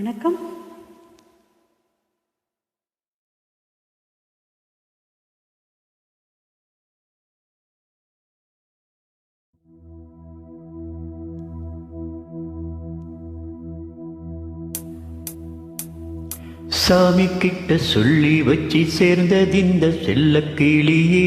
வணக்கம். சாமி கிட்ட சொல்லி வச்சு சேர்ந்ததிந்த செல்ல கிளியே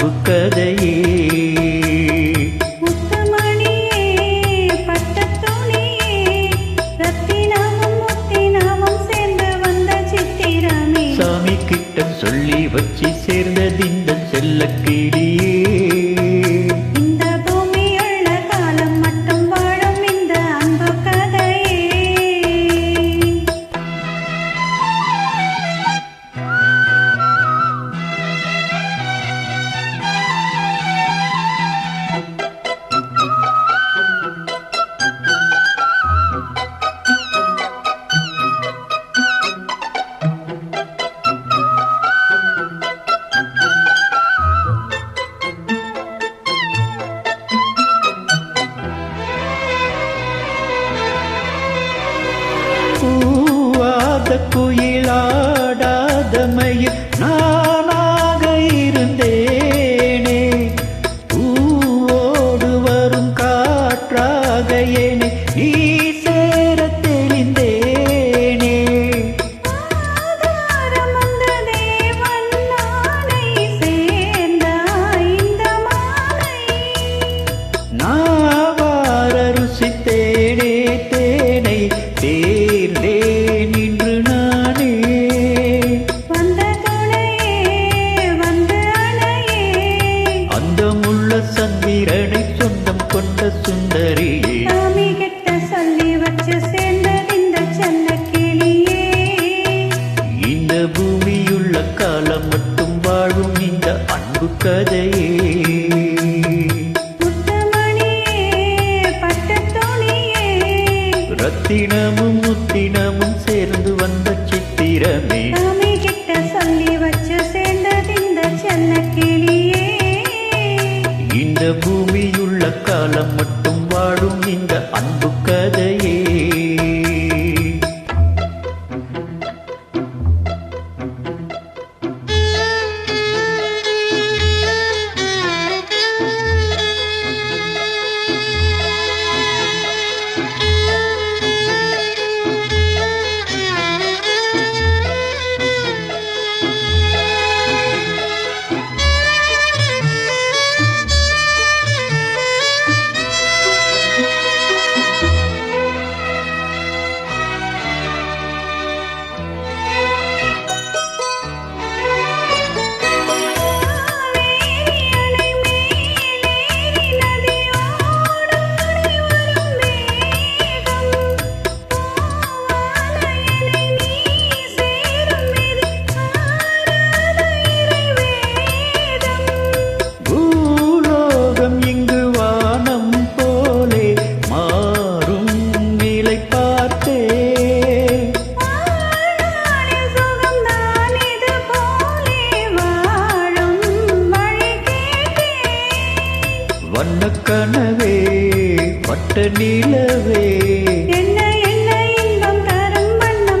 அன்பு கதையே. சேர்ந்து சாமி கிட்ட சொல்லி வச்சு சேர்ந்ததிந்த செல்ல கிளியே பூவாத குயிலாடாத மயில் நானாக இருந்தேனே. பூவோடு வரும் காற்றாக என்னை நீ சேர தெளிந்தேனே. நானை சுந்தரியே. சாமி கிட்ட சொல்லி வச்சு சேர்ந்தது இந்த செல்ல கிளியே இந்த பூமியுள்ள காலம் மட்டும் வாழும் இந்த அன்பு கதையே. ரத்தினமும் முத்தினமும் சேர்ந்து வந்த சித்திரமே. வாழும் இந்த அன்பு கதையே.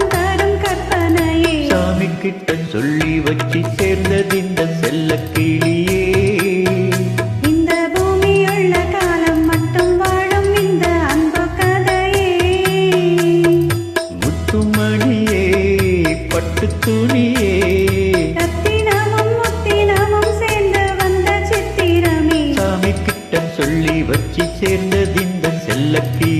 தரும் கற்பனையே. சாமி கிட்ட சொல்லி வச்சு சேர்ந்ததிந்த செல்ல கிளியே. இந்த பூமியுள்ள காலம் மட்டும் வாழும் இந்த அன்பு கதையே. முத்துமணியே பட்டு துணி சொல்லி வச்சு சேர்ந்ததிந்த செல்ல கீழ்